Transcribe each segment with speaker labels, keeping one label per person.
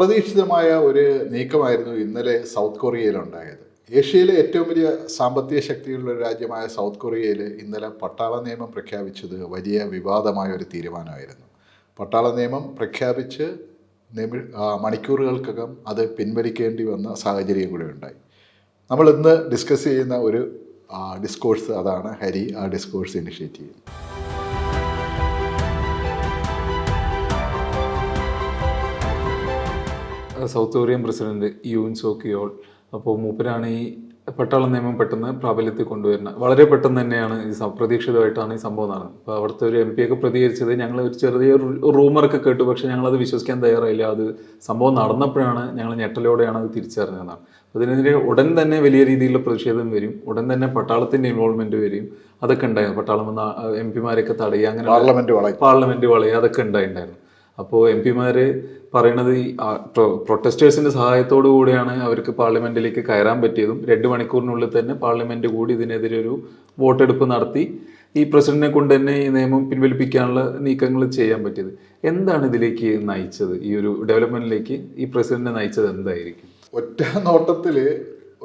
Speaker 1: അപ്രതീക്ഷിതമായ ഒരു നീക്കമായിരുന്നു ഇന്നലെ സൗത്ത് കൊറിയയിലുണ്ടായത്. ഏഷ്യയിലെ ഏറ്റവും വലിയ സാമ്പത്തിക ശക്തിയുള്ള ഒരു രാജ്യമായ സൗത്ത് കൊറിയയിൽ ഇന്നലെ പട്ടാള നിയമം പ്രഖ്യാപിച്ചത് വലിയ വിവാദമായ ഒരു തീരുമാനമായിരുന്നു. പട്ടാള നിയമം പ്രഖ്യാപിച്ച് നിമി മണിക്കൂറുകൾക്കകം അത് പിൻവലിക്കേണ്ടി വന്ന സാഹചര്യം കൂടെ ഉണ്ടായി. നമ്മൾ ഇന്ന് ഡിസ്കസ് ചെയ്യുന്ന ഒരു ഡിസ്കോഴ്സ് അതാണ് ഹരി ആ ഡിസ്കോഴ്സ് ഇനിഷ്യേറ്റ് ചെയ്യുന്നത്.
Speaker 2: South Korean president Yoon Sukyeol അപ്പോൾ മൂപ്പരാണ് ഈ പട്ടാള നിയമം പെട്ടെന്ന് പ്രാബല്യത്തിൽ കൊണ്ടുവരുന്നത്. വളരെ പെട്ടെന്ന് തന്നെയാണ് ഈ അപ്രതീക്ഷിതമായിട്ടാണ് ഈ സംഭവം നടന്നത്. അപ്പോൾ അവിടുത്തെ ഒരു എം പി ഒക്കെ പ്രതികരിച്ചത് ഞങ്ങൾ ഒരു ചെറിയ റൂമറൊക്കെ കേട്ടു. പക്ഷേ ഞങ്ങളത് വിശ്വസിക്കാൻ തയ്യാറായില്ല. അത് സംഭവം നടന്നപ്പോഴാണ് ഞങ്ങൾ ഞെട്ടലോടെയാണ് അത് തിരിച്ചറിഞ്ഞതെന്നാണ്. അതിനെതിരെ ഉടൻ തന്നെ വലിയ രീതിയിലുള്ള പ്രതിഷേധം വരും. ഉടൻ തന്നെ പട്ടാളത്തിന്റെ ഇൻവോൾവ്മെന്റ് വരും. അതൊക്കെ ഉണ്ടായിരുന്നു. പട്ടാളം വന്ന എം പിമാരെയൊക്കെ തടയുക അങ്ങനെ
Speaker 1: പാർലമെന്റ് വളയും.
Speaker 2: അതൊക്കെ ഉണ്ടായിട്ടുണ്ടായിരുന്നു അപ്പോൾ എം പിമാര് പറയണത് ഈ പ്രൊട്ടസ്റ്റേഴ്സിന്റെ സഹായത്തോടു കൂടിയാണ് അവർക്ക് പാർലമെന്റിലേക്ക് കയറാൻ പറ്റിയതും. രണ്ട് മണിക്കൂറിനുള്ളിൽ തന്നെ പാർലമെന്റ് കൂടി ഇതിനെതിരെ ഒരു വോട്ടെടുപ്പ് നടത്തി ഈ പ്രസിഡന്റിനെ കൊണ്ട് തന്നെ ഈ നിയമം പിൻവലിപ്പിക്കാനുള്ള നീക്കങ്ങൾ ചെയ്യാൻ പറ്റിയത്. എന്താണ് ഇതിലേക്ക് നയിച്ചത്? ഈ ഒരു ഡെവലപ്മെന്റിലേക്ക് ഈ പ്രസിഡന്റിനെ നയിച്ചത് എന്തായിരിക്കും?
Speaker 1: ഒറ്റ നോട്ടത്തിൽ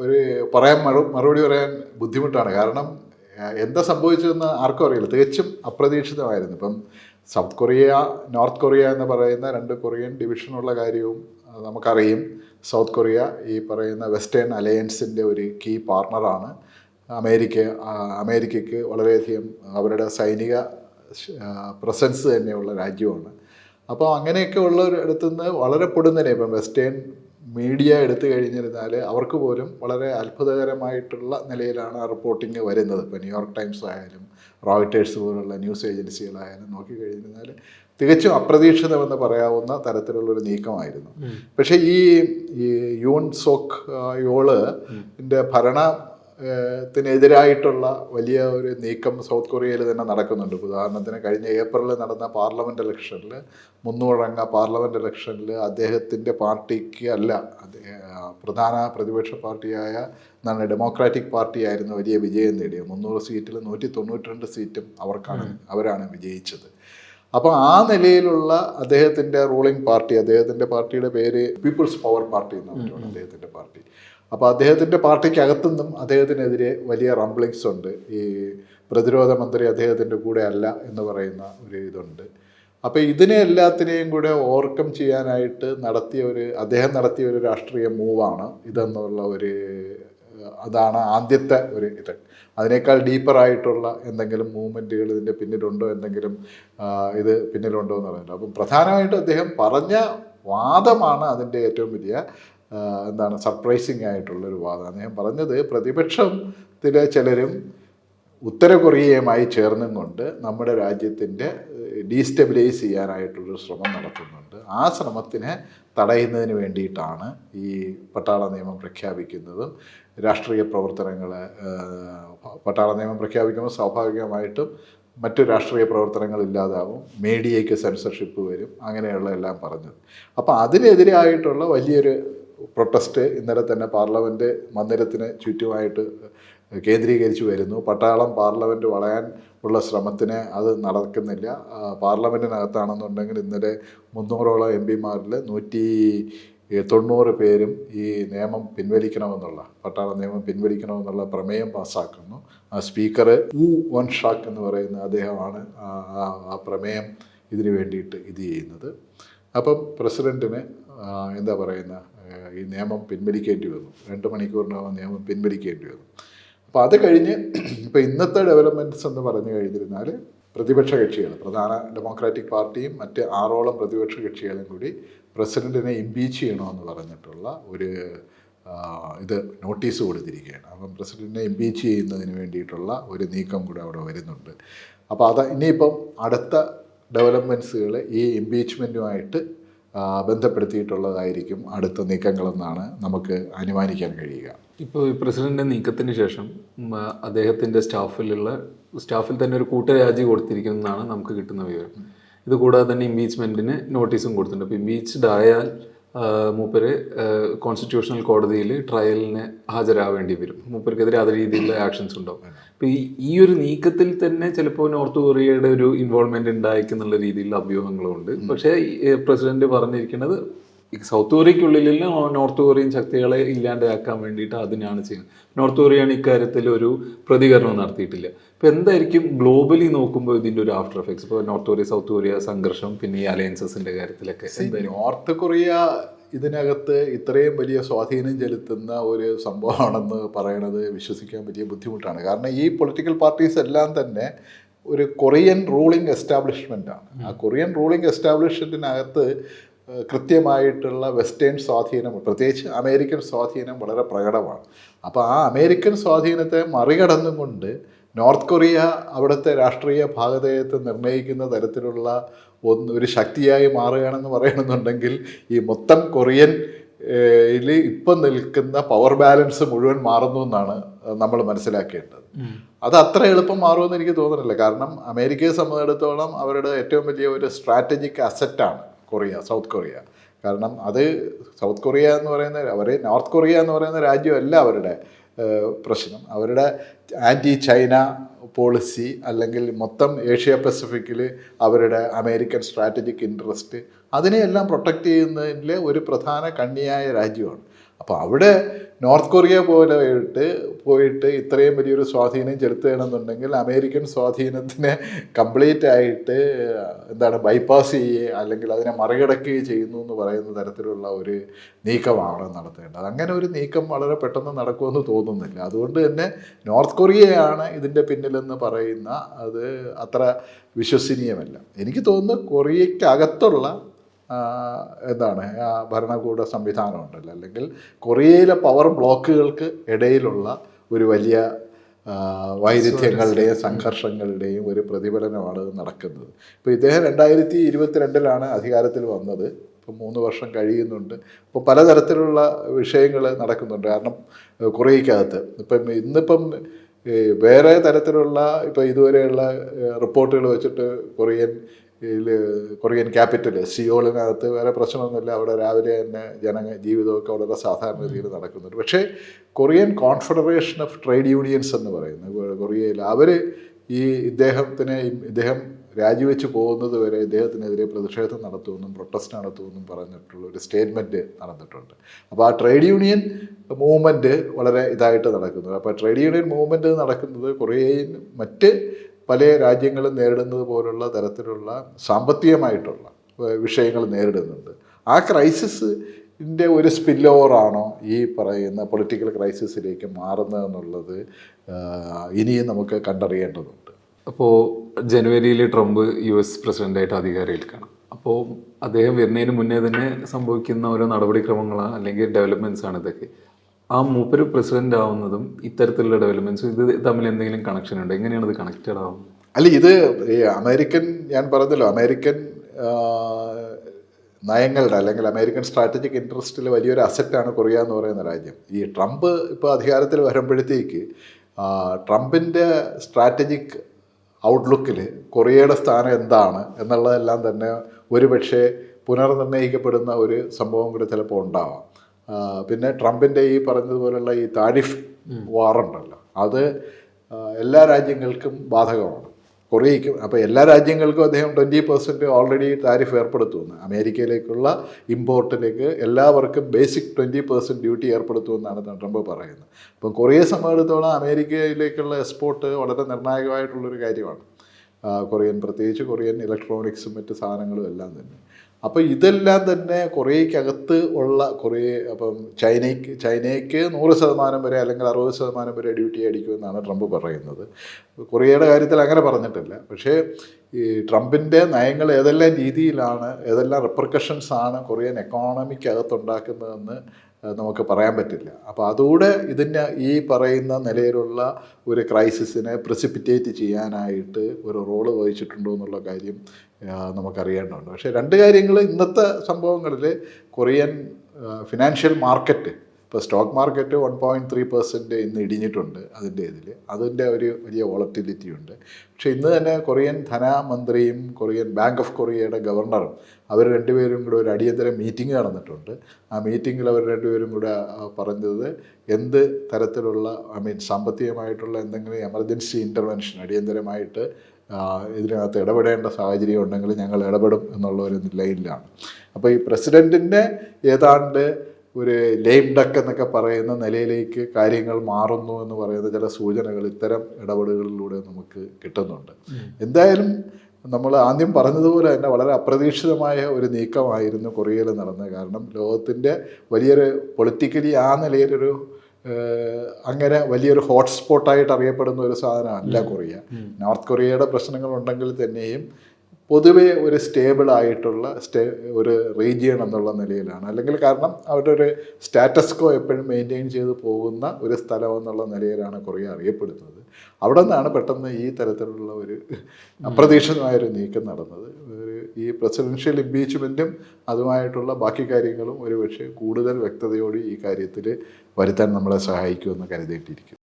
Speaker 1: ഒരു പറയാൻ മറുപടി പറയാൻ ബുദ്ധിമുട്ടാണ്. കാരണം എന്താ സംഭവിച്ചതെന്ന് ആർക്കും അറിയില്ല. തികച്ചും അപ്രതീക്ഷിതമായിരുന്നു. ഇപ്പം സൗത്ത് കൊറിയ നോർത്ത് കൊറിയ എന്ന് പറയുന്ന രണ്ട് കൊറിയൻ ഡിവിഷനുള്ള കാര്യവും നമുക്കറിയും. സൗത്ത് കൊറിയ ഈ പറയുന്ന വെസ്റ്റേൺ അലയൻസിന്റെ ഒരു കീ പാർട്ണറാണ്. അമേരിക്ക അമേരിക്കയ്ക്ക് വളരെയധികം അവരുടെ സൈനിക പ്രസൻസ് തന്നെയുള്ള രാജ്യമാണ്. അപ്പോൾ അങ്ങനെയൊക്കെ ഉള്ള ഒരു അടുത്തുനിന്ന് വളരെ പൊടുന്നനെ ഇപ്പം വെസ്റ്റേൺ മീഡിയ എടുത്തു കഴിഞ്ഞിരുന്നാൽ അവർക്ക് പോലും വളരെ അത്ഭുതകരമായിട്ടുള്ള നിലയിലാണ് ആ റിപ്പോർട്ടിങ് വരുന്നത്. ഇപ്പോൾ ന്യൂയോർക്ക് ടൈംസ് ആയാലും റോയിട്ടേഴ്സ് പോലുള്ള ന്യൂസ് ഏജൻസികളായാലും നോക്കിക്കഴിഞ്ഞിരുന്നാൽ തികച്ചും അപ്രതീക്ഷിതമെന്ന് പറയാവുന്ന തരത്തിലുള്ളൊരു നീക്കമായിരുന്നു. പക്ഷേ ഈ യൂൺ സോക്ക് യോൾ ഭരണ ത്തിനെതിരായിട്ടുള്ള വലിയ ഒരു നീക്കം സൗത്ത് കൊറിയയിൽ തന്നെ നടക്കുന്നുണ്ട്. ഉദാഹരണത്തിന് കഴിഞ്ഞ ഏപ്രിലിൽ നടന്ന പാർലമെന്റ് ഇലക്ഷനിൽ മുന്നൂറംഗ പാർലമെന്റ് ഇലക്ഷനിൽ അദ്ദേഹത്തിന്റെ പാർട്ടിക്ക് അല്ല പ്രധാന പ്രതിപക്ഷ പാർട്ടിയായ എന്താണ് ഡെമോക്രാറ്റിക് പാർട്ടി ആയിരുന്നു വലിയ വിജയം നേടിയത്. മുന്നൂറ് സീറ്റിൽ നൂറ്റി തൊണ്ണൂറ്റി രണ്ട് സീറ്റും അവർക്കാണ് അവരാണ് വിജയിച്ചത്. അപ്പോൾ ആ നിലയിലുള്ള അദ്ദേഹത്തിന്റെ റൂളിംഗ് പാർട്ടി അദ്ദേഹത്തിന്റെ പാർട്ടിയുടെ പേര് പീപ്പിൾസ് പവർ പാർട്ടി എന്നാണ് പറഞ്ഞിട്ടുണ്ട് അദ്ദേഹത്തിന്റെ പാർട്ടി. അപ്പോൾ അദ്ദേഹത്തിന്റെ പാർട്ടിക്കകത്തുനിന്നും അദ്ദേഹത്തിനെതിരെ വലിയ റംബ്ലിങ്സ് ഉണ്ട്. ഈ പ്രതിരോധ മന്ത്രി അദ്ദേഹത്തിന്റെ കൂടെ അല്ല എന്ന് പറയുന്ന ഒരു ഇതുണ്ട്. അപ്പോൾ ഇതിനെ എല്ലാത്തിനെയും കൂടെ ഓവർകം ചെയ്യാനായിട്ട് നടത്തിയ ഒരു അദ്ദേഹം നടത്തിയ ഒരു രാഷ്ട്രീയ മൂവാണ് ഇതെന്നുള്ള ഒരു അതാണ് ആദ്യത്തെ ഒരു ഇത്. അതിനേക്കാൾ ഡീപ്പറായിട്ടുള്ള എന്തെങ്കിലും മൂവ്മെന്റുകൾ ഇതിന്റെ പിന്നിലുണ്ടോ എന്തെങ്കിലും ഇത് പിന്നിലുണ്ടോ എന്ന് പറയുന്നത് അപ്പം പ്രധാനമായിട്ട് അദ്ദേഹം പറഞ്ഞ വാദമാണ് അതിന്റെ ഏറ്റവും വലിയ എന്താണ് സർപ്രൈസിങ് ആയിട്ടുള്ളൊരു വാദം അദ്ദേഹം പറഞ്ഞത് പ്രതിപക്ഷത്തിലെ ചിലരും ഉത്തര കൊറിയയുമായി ചേർന്നും കൊണ്ട് നമ്മുടെ രാജ്യത്തിന്റെ ഡീസ്റ്റെബിലൈസ് ചെയ്യാനായിട്ടുള്ളൊരു ശ്രമം നടത്തുന്നുണ്ട്. ആ ശ്രമത്തിനെ തടയുന്നതിന് വേണ്ടിയിട്ടാണ് ഈ പട്ടാള നിയമം പ്രഖ്യാപിക്കുന്നതും രാഷ്ട്രീയ പ്രവർത്തനങ്ങൾ പട്ടാള നിയമം പ്രഖ്യാപിക്കുമ്പോൾ സ്വാഭാവികമായിട്ടും മറ്റു രാഷ്ട്രീയ പ്രവർത്തനങ്ങൾ ഇല്ലാതാവും മീഡിയയ്ക്ക് സെൻസർഷിപ്പ് വരും അങ്ങനെയുള്ള എല്ലാം പറഞ്ഞത്. അപ്പോൾ അതിനെതിരായിട്ടുള്ള വലിയൊരു പ്രൊട്ടസ്റ്റ് ഇന്നലെ തന്നെ പാർലമെന്റ് മന്ദിരത്തിന് ചുറ്റുമായിട്ട് കേന്ദ്രീകരിച്ചു വരുന്നു. പട്ടാളം പാർലമെന്റ് വളയാൻ ഉള്ള ശ്രമത്തിന് അത് നടക്കുന്നില്ല. പാർലമെന്റിനകത്താണെന്നുണ്ടെങ്കിൽ ഇന്നലെ മുന്നൂറോളം എം പിമാരിൽ നൂറ്റി തൊണ്ണൂറ് പേരും ഈ നിയമം പിൻവലിക്കണമെന്നുള്ള പട്ടാള നിയമം പിൻവലിക്കണമെന്നുള്ള പ്രമേയം പാസ്സാക്കുന്നു. ആ സ്പീക്കർ ഉ വൺ ഷാക്ക് എന്ന് പറയുന്ന അദ്ദേഹമാണ് ആ പ്രമേയം ഇതിനു വേണ്ടിയിട്ട് ഇത് ചെയ്യുന്നത്. അപ്പം പ്രസിഡന്റിന് എന്താ പറയുന്ന ഈ നിയമം പിൻവലിക്കേണ്ടി വന്നു. രണ്ട് മണിക്കൂറിനകം നിയമം പിൻവലിക്കേണ്ടി വന്നു. അപ്പോൾ അത് കഴിഞ്ഞ് ഇപ്പോൾ ഇന്നത്തെ ഡെവലപ്മെന്റ്സ് എന്ന് പറഞ്ഞു കഴിഞ്ഞിരുന്നാൽ പ്രതിപക്ഷ കക്ഷികൾ പ്രധാന ഡെമോക്രാറ്റിക് പാർട്ടിയും മറ്റ് ആറോളം പ്രതിപക്ഷ കക്ഷികളും കൂടി പ്രസിഡന്റിനെ ഇംപീച്ച് ചെയ്യണമെന്ന് പറഞ്ഞിട്ടുള്ള ഒരു ഇത് നോട്ടീസ് കൊടുത്തിരിക്കുകയാണ്. അപ്പം പ്രസിഡന്റിനെ ഇംപീച്ച് ചെയ്യുന്നതിന് വേണ്ടിയിട്ടുള്ള ഒരു നീക്കം കൂടെ അവിടെ വരുന്നുണ്ട്. അപ്പോൾ അത് ഇനിയിപ്പം അടുത്ത ഡെവലപ്മെന്റ്സുകൾ ഈ ഇംപീച്ച്മെന്റുമായിട്ട് ബന്ധപ്പെടുത്തിയിട്ടുള്ളതായിരിക്കും അടുത്ത നീക്കങ്ങളെന്നാണ് നമുക്ക് അനുമാനിക്കാൻ കഴിയുക.
Speaker 2: ഇപ്പോൾ ഈ പ്രസിഡന്റിന്റെ നീക്കത്തിന് ശേഷം അദ്ദേഹത്തിന്റെ സ്റ്റാഫിലുള്ള സ്റ്റാഫിൽ തന്നെ ഒരു കൂട്ടരാജി കൊടുത്തിരിക്കുന്നതാണ് നമുക്ക് കിട്ടുന്ന വിവരം. ഇത് കൂടാതെ തന്നെ ഇമ്പീച്ച്മെന്റിന് നോട്ടീസും കൊടുത്തിട്ടുണ്ട്. അപ്പോൾ ഇംപീച്ച്ഡ് ആയാൽ മൂപ്പര് കോൺസ്റ്റിറ്റ്യൂഷണൽ കോടതിയിൽ ട്രയലിന് ഹാജരാവേണ്ടി വരും മൂപ്പർക്കെതിരെ അതേ രീതിയിലുള്ള ആക്ഷൻസ് ഉണ്ടാവും. അപ്പോൾ ഈ ഈ ഒരു നീക്കത്തിൽ തന്നെ ചിലപ്പോൾ നോർത്ത് കൊറിയയുടെ ഒരു ഇൻവോൾവ്മെന്റ് ഉണ്ടായിരിക്കുന്നുള്ള രീതിയിലുള്ള അഭ്യൂഹങ്ങളുണ്ട്. പക്ഷേ പ്രസിഡന്റ് പറഞ്ഞിരിക്കുന്നത് സൗത്ത് കൊറിയയ്ക്കുള്ളിൽ നോർത്ത് കൊറിയൻ ശക്തികളെ ഇല്ലാണ്ടാക്കാൻ വേണ്ടിയിട്ട് അതിനാണ് ചെയ്യുന്നത്. നോർത്ത് കൊറിയയാണ് ഇക്കാര്യത്തിൽ ഒരു പ്രതികരണം നടത്തിയിട്ടില്ല. ഇപ്പൊ എന്തായിരിക്കും ഗ്ലോബലി നോക്കുമ്പോൾ ഇതിന്റെ ഒരു ആഫ്റ്റർ എഫക്ട്സ്? ഇപ്പോൾ നോർത്ത് കൊറിയ സൗത്ത് കൊറിയ സംഘർഷം പിന്നെ ഈ അലയൻസസിന്റെ കാര്യത്തിലൊക്കെ
Speaker 1: നോർത്ത് കൊറിയ ഇതിനകത്ത് ഇത്രയും വലിയ സ്വാധീനം ചെലുത്തുന്ന ഒരു സംഭവമാണെന്ന് പറയണത് വിശ്വസിക്കാൻ വലിയ ബുദ്ധിമുട്ടാണ്. കാരണം ഈ പൊളിറ്റിക്കൽ പാർട്ടീസ് എല്ലാം തന്നെ ഒരു കൊറിയൻ റൂളിംഗ് എസ്റ്റാബ്ലിഷ്മെന്റാണ് ആണ് ആ കൊറിയൻ റൂളിംഗ് എസ്റ്റാബ്ലിഷ്മെന്റിനകത്ത് കൃത്യമായിട്ടുള്ള വെസ്റ്റേൺ സ്വാധീനം പ്രത്യേകിച്ച് അമേരിക്കൻ സ്വാധീനം വളരെ പ്രകടമാണ്. അപ്പോൾ ആ അമേരിക്കൻ സ്വാധീനത്തെ മറികടന്നുകൊണ്ട് നോർത്ത് കൊറിയ അവിടുത്തെ രാഷ്ട്രീയ ഭാഗതയത്തെ നിർണയിക്കുന്ന തരത്തിലുള്ള ഒന്ന് ഒരു ശക്തിയായി മാറുകയാണെന്ന് പറയണമെന്നുണ്ടെങ്കിൽ ഈ മൊത്തം കൊറിയൻ ഇപ്പം നിൽക്കുന്ന പവർ ബാലൻസ് മുഴുവൻ മാറുന്നു എന്നാണ് നമ്മൾ മനസ്സിലാക്കേണ്ടത്. അത് അത്ര എളുപ്പം മാറുമെന്ന് എനിക്ക് തോന്നുന്നില്ല. കാരണം അമേരിക്കയെ സംബന്ധിച്ചിടത്തോളം അവരുടെ ഏറ്റവും വലിയ ഒരു സ്ട്രാറ്റജിക് അസറ്റാണ്. Korea South Korea. കാരണം അത് സൗത്ത് കൊറിയ എന്ന് പറയുന്ന അവർ നോർത്ത് കൊറിയ എന്ന് പറയുന്ന രാജ്യമല്ല അവരുടെ പ്രശ്നം. അവരുടെ ആന്റി ചൈന പോളിസി അല്ലെങ്കിൽ മൊത്തം ഏഷ്യ പസഫിക്കിൽ അവരുടെ അമേരിക്കൻ സ്ട്രാറ്റജിക് ഇൻട്രസ്റ്റ് അതിനെയെല്ലാം പ്രൊട്ടക്റ്റ് ചെയ്യുന്നതിന്റെ ഒരു പ്രധാന കണ്ണിയായ രാജ്യമാണ്. അപ്പോൾ അവിടെ നോർത്ത് കൊറിയ പോലെ പോയിട്ട് പോയിട്ട് ഇത്രയും വലിയൊരു സ്വാധീനം ചെലുത്തുകയാണെന്നുണ്ടെങ്കിൽ അമേരിക്കൻ സ്വാധീനത്തിനെ കംപ്ലീറ്റ് ആയിട്ട് എന്താണ് ബൈപ്പാസ് ചെയ്യുക അല്ലെങ്കിൽ അതിനെ മറികടക്കുകയും ചെയ്യുന്നു എന്ന് പറയുന്ന തരത്തിലുള്ള ഒരു നീക്കമാണ് നടത്തേണ്ടത്. അങ്ങനെ ഒരു നീക്കം വളരെ പെട്ടെന്ന് നടക്കുമെന്ന് തോന്നുന്നില്ല. അതുകൊണ്ട് തന്നെ നോർത്ത് കൊറിയയാണ് ഇതിന്റെ പിന്നിലെന്ന് പറയുന്ന അത് അത്ര വിശ്വസനീയമല്ല. എനിക്ക് തോന്നുന്നു കൊറിയയ്ക്കകത്തുള്ള എന്താണ് ആ ഭരണകൂട സംവിധാനം ഉണ്ടല്ലോ അല്ലെങ്കിൽ കൊറിയയിലെ പവർ ബ്ലോക്കുകൾക്ക് ഇടയിലുള്ള ഒരു വലിയ വൈരുദ്ധ്യങ്ങളുടെയും സംഘർഷങ്ങളുടെയും ഒരു പ്രതിഫലനമാണ് നടക്കുന്നത്. ഇപ്പോൾ ഇദ്ദേഹം രണ്ടായിരത്തി ഇരുപത്തിരണ്ടിലാണ് അധികാരത്തിൽ വന്നത്. ഇപ്പം മൂന്ന് വർഷം കഴിയുന്നുണ്ട്. ഇപ്പോൾ പലതരത്തിലുള്ള വിഷയങ്ങൾ നടക്കുന്നുണ്ട്. കാരണം കൊറിയയ്ക്കകത്ത് ഇപ്പം ഇന്നിപ്പം വേറെ തരത്തിലുള്ള ഇപ്പോൾ ഇതുവരെയുള്ള റിപ്പോർട്ടുകൾ വെച്ചിട്ട് കൊറിയൻ കൊറിയൻ ക്യാപിറ്റൽ സിയോളിനകത്ത് വേറെ പ്രശ്നമൊന്നുമില്ല. അവിടെ രാവിലെ തന്നെ ജന ജീവിതമൊക്കെ വളരെ സാധാരണ രീതിയിൽ നടക്കുന്നുണ്ട്. പക്ഷേ Korean Confederation of Trade Unions എന്ന് പറയുന്നത് കൊറിയയിൽ അവർ ഈ ഇദ്ദേഹത്തിനെ ഇദ്ദേഹം രാജിവെച്ച് പോകുന്നത് വരെ ഇദ്ദേഹത്തിനെതിരെ പ്രതിഷേധം നടത്തുമെന്നും പ്രൊട്ടസ്റ്റ് നടത്തുമെന്നും പറഞ്ഞിട്ടുള്ള ഒരു സ്റ്റേറ്റ്മെന്റ് നടന്നിട്ടുണ്ട്. അപ്പോൾ ആ ട്രേഡ് യൂണിയൻ മൂവ്മെന്റ് വളരെ ഇതായിട്ട് നടക്കുന്നു. അപ്പോൾ ട്രേഡ് യൂണിയൻ മൂവ്മെന്റ് നടക്കുന്നത് കൊറിയയിൽ മറ്റ് പല രാജ്യങ്ങളും നേരിടുന്നത് പോലുള്ള തരത്തിലുള്ള സാമ്പത്തികമായിട്ടുള്ള വിഷയങ്ങൾ നേരിടുന്നുണ്ട്. ആ ക്രൈസിസിന്റെ ഒരു സ്പിൽ ഓവറാണോ ഈ പറയുന്ന പൊളിറ്റിക്കൽ ക്രൈസിസിലേക്ക് മാറുന്നതെന്നുള്ളത് ഇനിയും നമുക്ക് കണ്ടറിയേണ്ടതുണ്ട്.
Speaker 2: അപ്പോൾ ജനുവരിയിൽ ട്രംപ് യു എസ് പ്രസിഡന്റായിട്ട് അധികാരമേൽക്കണം. അപ്പോൾ അദ്ദേഹം വരുന്നതിന് മുന്നേ തന്നെ സംഭവിക്കുന്ന ഓരോ നടപടിക്രമങ്ങളാണ് അല്ലെങ്കിൽ ഡെവലപ്മെന്റ്സ് ആണ് ഇതൊക്കെ. ആ മൂപ്പര് പ്രസിഡന്റ് ആവുന്നതും ഇത്തരത്തിലുള്ള ഡെവലപ്മെന്റ്സ് ഇത് തമ്മിൽ എന്തെങ്കിലും കണക്ഷൻ ഉണ്ട്? എങ്ങനെയാണ് ഇത് കണക്റ്റഡ് ആവുന്നത്?
Speaker 1: അല്ല ഇത് ഈ അമേരിക്കൻ ഞാൻ പറഞ്ഞല്ലോ അമേരിക്കൻ നയങ്ങളുടെ അല്ലെങ്കിൽ അമേരിക്കൻ സ്ട്രാറ്റജിക് ഇൻട്രസ്റ്റിൽ വലിയൊരു അസറ്റാണ് കൊറിയ എന്ന് പറയുന്ന രാജ്യം. ഈ ട്രംപ് ഇപ്പോൾ അധികാരത്തിൽ വരുമ്പോഴത്തേക്ക് ട്രംപിന്റെ സ്ട്രാറ്റജിക് ഔട്ട്ലുക്കിൽ കൊറിയയുടെ സ്ഥാനം എന്താണ് എന്നുള്ളതെല്ലാം തന്നെ ഒരുപക്ഷെ പുനർനിർണയിക്കപ്പെടുന്ന ഒരു സംഭവം കൂടി ചിലപ്പോൾ ഉണ്ടാവാം. പിന്നെ ട്രംപിന്റെ ഈ പറഞ്ഞതുപോലുള്ള ഈ താരിഫ് വാറുണ്ടല്ലോ. അത് എല്ലാ രാജ്യങ്ങൾക്കും ബാധകമാണ്. കൊറിയയ്ക്കും അപ്പോൾ എല്ലാ രാജ്യങ്ങൾക്കും അദ്ദേഹം ട്വന്റി പെർസെന്റ് ഓൾറെഡി താരിഫ് ഏർപ്പെടുത്തുമെന്ന് അമേരിക്കയിലേക്കുള്ള ഇമ്പോർട്ടിലേക്ക് എല്ലാവർക്കും ബേസിക് ട്വന്റി പെർസെന്റ് ഡ്യൂട്ടി ഏർപ്പെടുത്തുമെന്നാണ് ട്രംപ് പറയുന്നത്. അപ്പം കൊറിയയെ സംബന്ധിച്ചിടത്തോളം അമേരിക്കയിലേക്കുള്ള എക്സ്പോർട്ട് വളരെ നിർണായകമായിട്ടുള്ളൊരു കാര്യമാണ്. കൊറിയൻ പ്രത്യേകിച്ച് കൊറിയൻ ഇലക്ട്രോണിക്സും മറ്റ് സാധനങ്ങളും എല്ലാം തന്നെ. അപ്പോൾ ഇതെല്ലാം തന്നെ കുറേക്കകത്ത് ഉള്ള കുറേ അപ്പം ചൈനയ്ക്ക് ചൈനയ്ക്ക് നൂറ് ശതമാനം വരെ അല്ലെങ്കിൽ അറുപത് ശതമാനം വരെ ഡ്യൂട്ടി അടിക്കുമെന്നാണ് ട്രംപ് പറയുന്നത്. കൊറിയയുടെ കാര്യത്തിൽ അങ്ങനെ പറഞ്ഞിട്ടില്ല. പക്ഷേ ഈ ട്രംപിന്റെ നയങ്ങൾ ഏതെല്ലാം രീതിയിലാണ് ഏതെല്ലാം റിപ്പർക്കഷൻസ് ആണ് കൊറിയൻ എക്കോണമിക്കകത്തുണ്ടാക്കുന്നതെന്ന് ഏഹ് നമുക്ക് പറയാൻ പറ്റില്ല. അപ്പോൾ അതുകൂടെ ഇതിന് ഈ പറയുന്ന നിലയിലുള്ള ഒരു ക്രൈസിസിനെ പ്രസിപ്പിറ്റേറ്റ് ചെയ്യാനായിട്ട് ഒരു റോൾ വഹിച്ചിട്ടുണ്ടോ എന്നുള്ള കാര്യം നമുക്കറിയേണ്ടതുണ്ട്. പക്ഷേ രണ്ട് കാര്യങ്ങൾ ഇന്നത്തെ സംഭവങ്ങളിൽ കൊറിയൻ ഫിനാൻഷ്യൽ മാർക്കറ്റ് ഇപ്പോൾ stock market one point three percent ഇന്ന് ഇടിഞ്ഞിട്ടുണ്ട് അതിന്റെ ഇതിൽ അതിന്റെ ഒരു വലിയ വോളറ്റിലിറ്റി ഉണ്ട് പക്ഷേ ഇന്ന് തന്നെ കൊറിയൻ ധനമന്ത്രിയും കൊറിയൻ ബാങ്ക് ഓഫ് കൊറിയയുടെ ഗവർണറും അവർ രണ്ടുപേരും കൂടെ ഒരു അടിയന്തര മീറ്റിംഗ് നടന്നിട്ടുണ്ട്. ആ മീറ്റിങ്ങിൽ അവർ രണ്ടുപേരും കൂടെ പറഞ്ഞത് എന്ത് തരത്തിലുള്ള ഐ മീൻ സാമ്പത്തികമായിട്ടുള്ള എന്തെങ്കിലും എമർജൻസി ഇന്റർവെൻഷൻ അടിയന്തരമായിട്ട് ഇതിനകത്ത് ഇടപെടേണ്ട സാഹചര്യം ഉണ്ടെങ്കിൽ ഞങ്ങൾ ഇടപെടും എന്നുള്ള ഒരു നിലയിലാണ്. അപ്പോൾ ഈ പ്രസിഡന്റിന്റെ ഏതാണ്ട് ഒരു ലെയിം ഡക്ക് എന്നൊക്കെ പറയുന്ന നിലയിലേക്ക് കാര്യങ്ങൾ മാറുന്നു എന്ന് പറയുന്ന ചില സൂചനകൾ ഇത്തരം ഇടപെടലുകളിലൂടെ നമുക്ക് കിട്ടുന്നുണ്ട്. എന്തായാലും നമ്മൾ ആദ്യം പറഞ്ഞതുപോലെ തന്നെ വളരെ അപ്രതീക്ഷിതമായ ഒരു നീക്കമായിരുന്നു കൊറിയയിൽ നടന്നത്. കാരണം ലോകത്തിന്റെ വലിയൊരു പൊളിറ്റിക്കലി ആ നിലയിലൊരു അങ്ങനെ വലിയൊരു ഹോട്ട്സ്പോട്ടായിട്ട് അറിയപ്പെടുന്ന ഒരു സാധനമല്ല കൊറിയ. നോർത്ത് കൊറിയയുടെ പ്രശ്നങ്ങൾ പ്രശ്നങ്ങളുണ്ടെങ്കിൽ തന്നെയും പൊതുവെ ഒരു സ്റ്റേബിൾ ആയിട്ടുള്ള സ്റ്റേ ഒരു റീജിയൺ എന്നുള്ള നിലയിലാണ്. അല്ലെങ്കിൽ കാരണം അവരുടെ ഒരു സ്റ്റാറ്റസ്കോ എപ്പോഴും മെയിന്റെയിൻ ചെയ്ത് പോകുന്ന ഒരു സ്ഥലം എന്നുള്ള നിലയിലാണ് കൊറിയ അറിയപ്പെടുന്നത്. അവിടെ നിന്നാണ് പെട്ടെന്ന് ഈ തരത്തിലുള്ള ഒരു അപ്രതീക്ഷിതമായൊരു നീക്കം നടന്നത്. ഈ പ്രസിഡൻഷ്യൽ ഇംപീച്ച്മെന്റും അതുമായിട്ടുള്ള ബാക്കി കാര്യങ്ങളും ഒരുപക്ഷെ കൂടുതൽ വ്യക്തതയോടെ ഈ കാര്യത്തിൽ വരുത്താൻ നമ്മളെ സഹായിക്കുമെന്ന് കരുതിയിട്ടിരിക്കും